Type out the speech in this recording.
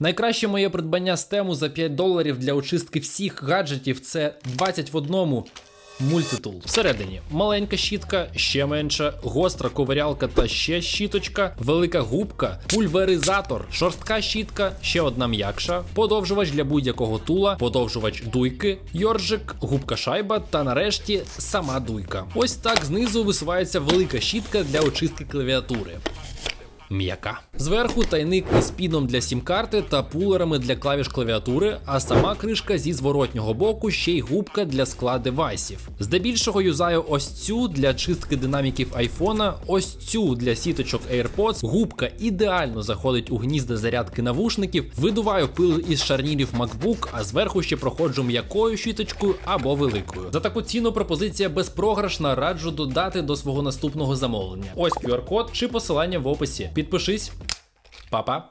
Найкраще моє придбання з тему за 5 доларів для очистки всіх гаджетів це 20 в одному. Мультитул. Всередині маленька щітка, ще менша, гостра ковирялка та ще щіточка, велика губка, пульверизатор, шорстка щітка, ще одна м'якша, подовжувач для будь-якого тула, подовжувач дуйки, йоржик, губка шайба та нарешті сама дуйка. Ось так знизу висувається велика щітка для очистки клавіатури. М'яка. Зверху тайник із піном для сім-карти та пулерами для клавіш клавіатури, а сама кришка зі зворотнього боку ще й губка для скла девайсів. Здебільшого юзаю ось цю для чистки динаміків айфона, ось цю для сіточок AirPods. Губка ідеально заходить у гнізда зарядки навушників, видуваю пил із шарнірів MacBook, а зверху ще проходжу м'якою щіточкою або великою. За таку ціну пропозиція безпрограшна, раджу додати до свого наступного замовлення. Ось QR-код чи посилання в описі. Підпишись. Па-па.